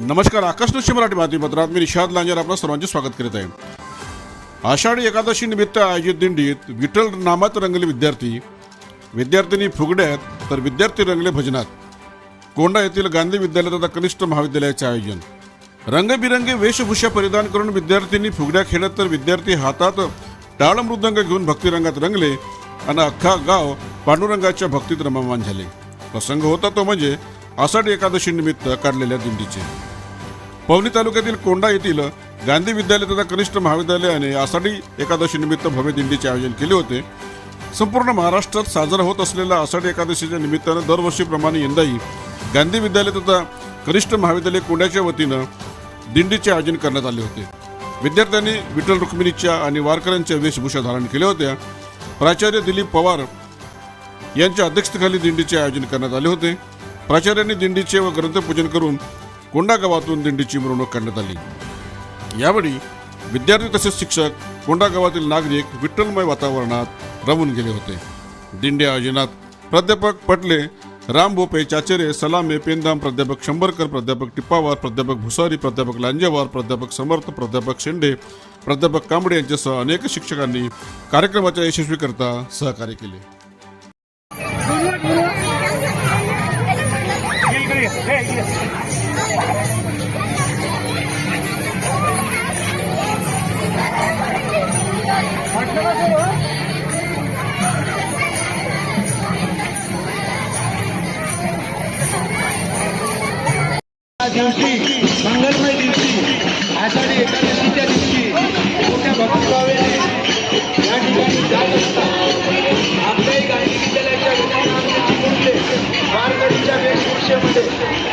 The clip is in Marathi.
नमस्कार आकाश न्यूजच्या मराठी बातमीपत्रात मी निषाद लांजर आपलं सर्वांचे स्वागत करीत आहे. आषाढी एकादशी निमित्त आयोजित दिंडीत विठ्ठल नामात रंगले विद्यार्थी विद्यार्थिनी फुगड्यात तर विद्यार्थी रंगले भजनात. कोंडा येथील गांधी विद्यालयात आता कनिष्ठ महाविद्यालयाचे आयोजन. रंगबिरंगी वेशभूषा परिधान करून विद्यार्थ्यांनी फुगड्या खेळत तर विद्यार्थी हातात टाळ मृदंग घेऊन भक्तिरंगात रंगले आणि अख्खा गाव पांडुरंगाच्या भक्तीत रममान झाले. प्रसंग होता तो म्हणजे आषाढी एकादशी निमित्त काढलेल्या दिंडीचे. पवनी तालुक्यातील कोंडा येथील गांधी विद्यालय तथा कनिष्ठ महाविद्यालयाने आषाढी एकादशी निमित्त भव्य दिंडीचे आयोजन केले होते. संपूर्ण महाराष्ट्रात साजरा होत असलेल्या आषाढी एकादशीच्या निमित्तानं दरवर्षीप्रमाणे यंदाही गांधी विद्यालय तथा कनिष्ठ महाविद्यालय कोंड्याच्या वतीनं दिंडीचे आयोजन करण्यात आले होते. विद्यार्थ्यांनी विठ्ठल रुक्मिणीच्या आणि वारकऱ्यांच्या वेशभूषा धारण केल्या होत्या. प्राचार्य दिलीप पवार यांच्या अध्यक्षतेखाली दिंडीचे आयोजन करण्यात आले होते. प्राचार्यांनी दिंडीचे व ग्रंथपूजन करून कोंडा गावातून दिंडीची मिरवणूक करण्यात आली. यावेळी विद्यार्थी तसेच शिक्षक कोंडा गावातील नागरिक विठ्ठलमय वातावरणात रमून गेले होते. दिंडी आयोजनात प्राध्यापक पटले राम भोपे चाचेरे सलामे पेंदाम प्राध्यापक शंभरकर प्राध्यापक टिप्पावार प्राध्यापक भुसारी प्राध्यापक लांजेवार प्राध्यापक समर्थ प्राध्यापक शेंडे प्राध्यापक कांबळे यांच्यासह अनेक शिक्षकांनी कार्यक्रमाच्या यशस्वीकरता सहकार्य केले. या दिवशी मंगलमय दिवशी